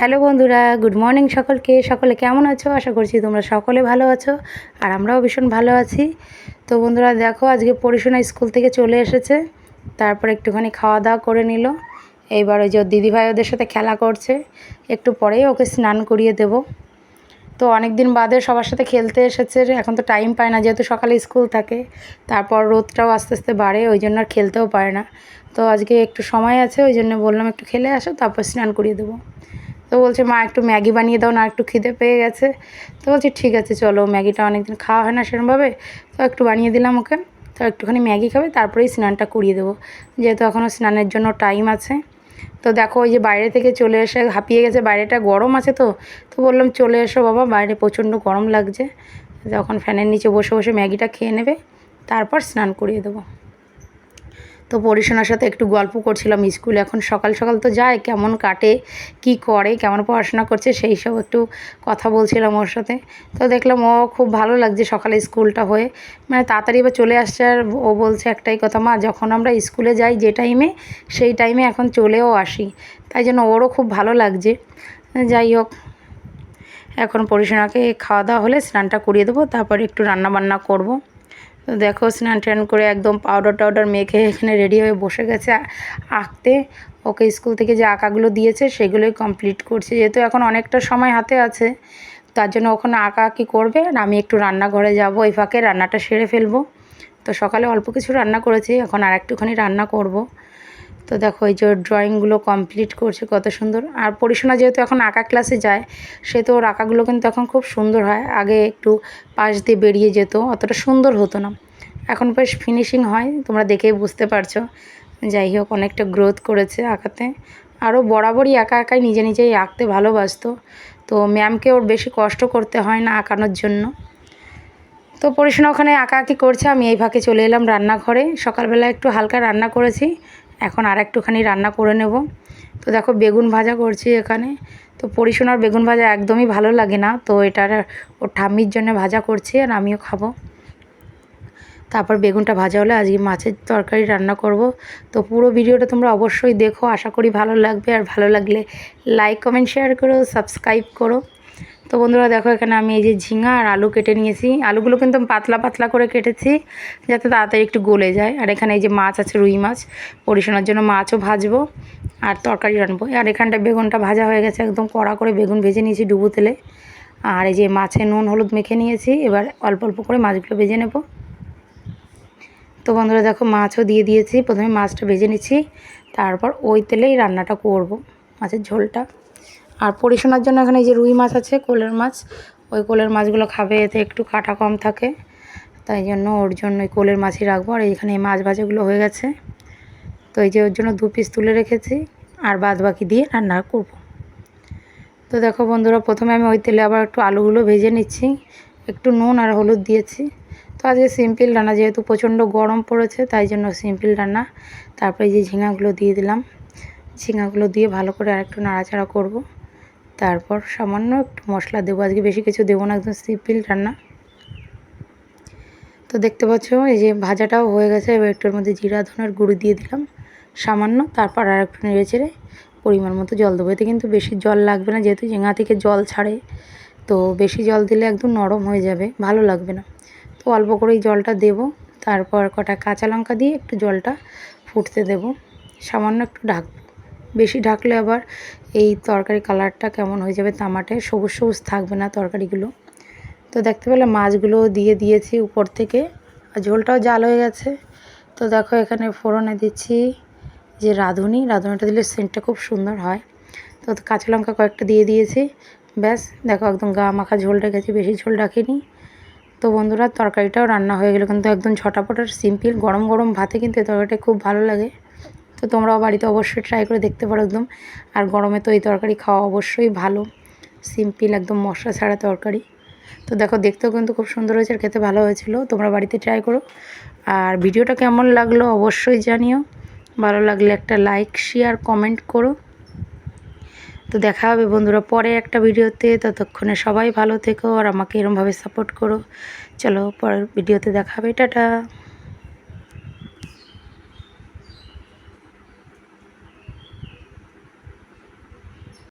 Hello বন্ধুরা, good morning সকলকে। সকলে কেমন আছো? আশা করছি তোমরা সকলে ভালো আছো, আর আমরাও ভীষণ ভালো আছি। তো বন্ধুরা, দেখো আজকে পরিশোনা স্কুল থেকে চলে এসেছে, তারপর একটুখানি খাওয়া দাওয়া করে নিল। এইবার ওই যে দিদিভাই ওদের সাথে খেলা করছে, একটু পরেই ওকে স্নান করিয়ে দেব। তো অনেক দিন বাদে সবার সাথে খেলতে এসেছে, এখন তো টাইম পায় না, যেহেতু সকালে স্কুল থাকে, তারপর রোদটাও আস্তে আস্তে বাড়ে, ওই জন্য আর খেলতেও পারে না। তো আজকে একটু সময় আছে, ওই জন্য বললাম একটু খেলে আসো, তারপর স্নান করিয়ে দেবো। তো বলছে, মা, একটু ম্যাগি বানিয়ে দাও না, একটু খিদে পেয়ে গেছে। তো বলছি, ঠিক আছে, চলো, ম্যাগিটা অনেকদিন খাওয়া হয় না সেরকমভাবে তো একটু বানিয়ে দিলাম ওকে। তো একটুখানি ম্যাগি খাবে, তারপরেই স্নানটা করিয়ে দেবো। যেহেতু এখনও স্নানের জন্য টাইম আছে। তো দেখো, ওই যে বাইরে থেকে চলে এসে হাঁপিয়ে গেছে, বাইরেটা গরম আছে তো। তো বললাম, চলে এসো বাবা, বাইরে প্রচণ্ড গরম লাগছে। যখন ফ্যানের নিচে বসে বসে ম্যাগিটা খেয়ে নেবে, তারপর স্নান করিয়ে দেবো। তো পরিশোনার সাথে একটু গল্প করছিলাম স্কুলে, এখন সকাল সকাল তো যায়, কেমন কাটে, কি করে, কেমন পড়াশোনা করছে, সেই সব একটু কথা বলছিলাম ওর সাথে। তো দেখলাম ও খুব ভালো লাগছে সকালে স্কুলটা হয়ে। মানে তাড়াতাড়ি এবার চলে আসছে আর ও বলছে একটাই কথা, মা, যখন আমরা স্কুলে যাই যে টাইমে, সেই টাইমে এখন চলেও আসি। তাই জন্য ওরও খুব ভালো লাগছে। যাই হোক, এখন পরিশোনাকে খাওয়া দাওয়া হলে স্নানটা করিয়ে দেবো, তারপর একটু রান্না বান্না করব। তো দেখো, স্নান টান করে একদম পাউডার টাউডার মেখে এখানে রেডি হয়ে বসে গেছে আঁকতে। ওকে স্কুল থেকে যে আঁকাগুলো দিয়েছে, সেগুলোই কমপ্লিট করছে। যেহেতু এখন অনেকটা সময় হাতে আছে, তার জন্য ওখানে আঁকা কি করবে আর আমি একটু রান্নাঘরে যাব। এই ফাঁকে রান্নাটা সেরে ফেলব। তো সকালে অল্প কিছু রান্না করেছি, এখন আর একটুখানি রান্না করব। তো দেখো এই যে ড্রয়িংগুলো কমপ্লিট করছে, কত সুন্দর। আর পরিশোনা যেহেতু এখন আঁকা ক্লাসে যায় সে তো ওর আঁকাগুলো কিন্তু এখন খুব সুন্দর হয়। আগে একটু পাশ দিয়ে বেরিয়ে যেত, অতটা সুন্দর হতো না। এখন বেশ ফিনিশিং হয়, তোমরা দেখেই বুঝতে পারছ। যাই হোক, অনেকটা গ্রোথ করেছে আঁকাতে। আরও বরাবরই একা একাই নিজে নিজেই আঁকতে ভালোবাসতো। তো ম্যামকে ওর বেশি কষ্ট করতে হয় না আঁকানোর জন্য। তো পড়াশোনা ওখানে আঁকা আঁকি করছে, আমি এই ফাঁকে চলে এলাম রান্নাঘরে। সকালবেলা একটু হালকা রান্না করেছি। এখন আর একটুখানি রান্না করে নেব। তো দেখো বেগুন ভাজা করছি এখানে। তো পরিশোনার বেগুন ভাজা একদমই ভালো লাগে না, তো এটার ওর ঠাম্মির জন্য ভাজা করছি আর আমিও খাব। তারপর বেগুনটা ভাজা হলে আজকে মাছের তরকারি রান্না করব। তো পুরো ভিডিওটা তোমরা অবশ্যই দেখো, আশা করি ভালো লাগবে। আর ভালো লাগলে লাইক কমেন্ট শেয়ার করো সাবস্ক্রাইব করো। তো বন্ধুরা দেখো, এখানে আমি এই যে ঝিঙা আর আলু কেটে নিয়েছি। আলুগুলো কিন্তু পাতলা পাতলা করে কেটেছি যাতে তাড়াতাড়ি একটু গলে যায়। আর এখানে এই যে মাছ আছে, রুই মাছ, পরিশোনার জন্য মাছও ভাজবো আর তরকারি রানবো আর এখানটা বেগুনটা ভাজা হয়ে গেছে, একদম কড়া করে বেগুন ভেজে নিয়েছি ডুবো তেলে। আর এই যে মাছে নুন, হলুদ মেখে নিয়েছি, এবার অল্প অল্প করে মাছগুলো ভেজে নেব। তো বন্ধুরা দেখো, মাছও দিয়ে দিয়েছি, প্রথমে মাছটা ভেজে নিচ্ছি, তারপর ওই তেলেই রান্নাটা করব, মাছের ঝোলটা। আর পরিশোনার জন্য এখানে যে রুই মাছ আছে, কোলের মাছ, ওই কোলের মাছগুলো খাবে, এতে একটু কাটা কম থাকে। তাই জন্য ওর জন্য ওই কোলের মাছই রাখব। আর এইখানে এই মাছ ভাজাগুলো হয়ে গেছে। তো এই যে ওর জন্য দু পিস তুলে রেখেছি, আর বাদ বাকি দিয়ে রান্না করব। তো দেখো বন্ধুরা, প্রথমে আমি ওই তেলে আবার একটু আলুগুলো ভেজে নিচ্ছি। একটু নুন আর হলুদ দিয়েছি। তো আজকে সিম্পল রান্না, যেহেতু প্রচণ্ড গরম পড়েছে, তাই জন্য সিম্পল রান্না। তারপরে যে ঝিঙাগুলো দিয়ে দিলাম। ঝিঙাগুলো দিয়ে ভালো করে আর একটু নাড়াচাড়া করব। তারপর সামান্য একটু মশলা দেবো। আজকে বেশি কিছু দেবো না, একদম সিম্পল রান্না। তো দেখতে পাচ্ছ, এই যে ভাজাটাও হয়ে গেছে। এবার একটুর মধ্যে জিরা, ধনের গুঁড়ো দিয়ে দিলাম। সামান্য, তারপর আর একটু নেড়ে চেড়ে পরিমাণ মতো জল দেবো। এতে কিন্তু বেশি জল লাগবে না, যেহেতু ঝিঙা থেকে জল ছাড়ে। তো বেশি জল দিলে একদম নরম হয়ে যাবে, ভালো লাগবে না। তো অল্প করেই জলটা দেব। তারপর কটা কাঁচা লঙ্কা দিয়ে একটু জলটা ফুটতে দেব। সামান্য একটু ঢাকবো বেশি ঢাকলে আবার এই তরকারি কালারটা কেমন হয়ে যাবে তামাটে সবুজ সবুজ থাকবে না তরকারিগুলো। তো দেখতে পেলে মাছগুলো দিয়ে দিয়েছি উপর থেকে। আর ঝোলটাও জাল হয়ে গেছে। তো দেখো এখানে ফোড়নে দিচ্ছি যে রাঁধুনি। রাঁধুনিটা দিলে সেন্টটা খুব সুন্দর হয়। তো কাঁচা লঙ্কা কয়েকটা দিয়ে দিয়েছি। ব্যাস, দেখো একদম গা মাখা ঝোল রেখেছি, বেশি ঝোল রাখিনি। তো বন্ধুরা, তরকারিটাও রান্না হয়ে গেলো, কিন্তু একদম ছটাপটার সিম্পল। গরম গরম ভাতে কিন্তু এই তরকারিটা খুব ভালো লাগে। তো তোমরাও বাড়িতে অবশ্যই ট্রাই করে দেখতে পারো একদম। আর গরমে তো এই তরকারি খাওয়া অবশ্যই ভালো। সিম্পল একদম মশলা ছাড়া তরকারি। তো দেখো, দেখতেও কিন্তু খুব সুন্দর হয়েছে আর খেতে ভালো হয়েছিল। তোমরা বাড়িতে ট্রাই করো। আর ভিডিওটা কেমন লাগল অবশ্যই জানিও। ভালো লাগলে একটা লাইক শেয়ার কমেন্ট করো। তো দেখা হবে বন্ধুরা পরে একটা ভিডিওতে। ততক্ষণে সবাই ভালো থেকো আর আমাকে এরমভাবে সাপোর্ট করো। চলো পরের ভিডিওতে দেখা হবে। টাটা।